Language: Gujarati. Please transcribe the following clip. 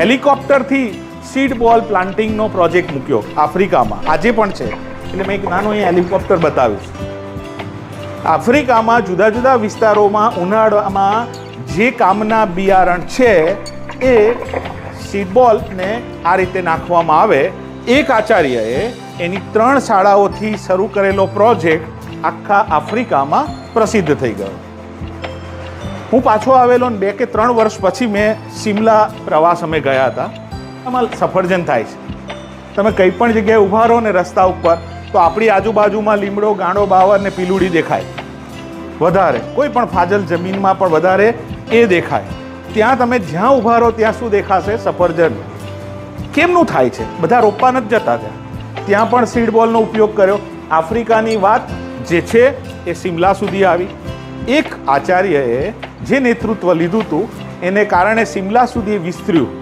હેલિકોપ્ટરથી સીડ બોલ પ્લાન્ટિંગનો પ્રોજેક્ટ મૂક્યો આફ્રિકામાં. આજે પણ છે. એટલે મેં એક નાનું અહીં હેલિકોપ્ટર બતાવ્યું આફ્રિકામાં જુદા જુદા વિસ્તારોમાં ઉનાળામાં જે કામના બિયારણ છે, એ સીડ બોલને આ રીતે નાખવામાં આવે. એક આચાર્યએ એની ત્રણ શાળાઓથી શરૂ કરેલો પ્રોજેક્ટ આખા આફ્રિકામાં પ્રસિદ્ધ થઈ ગયો. હું પાછો આવેલો ને બે કે ત્રણ વર્ષ પછી મેં સિમલા પ્રવાસ અમે ગયા હતા. આમાં સફરજન થાય છે. તમે કંઈ પણ જગ્યાએ ઊભા રહો ને રસ્તા ઉપર, તો આપણી આજુબાજુમાં લીમડો, ગાંડો, બાવર ને પીલુડી દેખાય. વધારે. કોઈ પણ ફાજલ જમીનમાં પણ વધારે એ દેખાય. ત્યાં તમે જ્યાં ઊભા રહો ત્યાં શું દેખાશે? સફરજન. કેમનું થાય છે? બધા રોપવા નથી જતા ત્યાં. ત્યાં પણ સીડ બોલનો ઉપયોગ કર્યો. આફ્રિકાની વાત જે છે એ સિમલા સુધી આવી. એક આચાર્યએ જે નેતૃત્વ લીધું હતું એને કારણે સિમલા સુધી વિસ્તર્યું.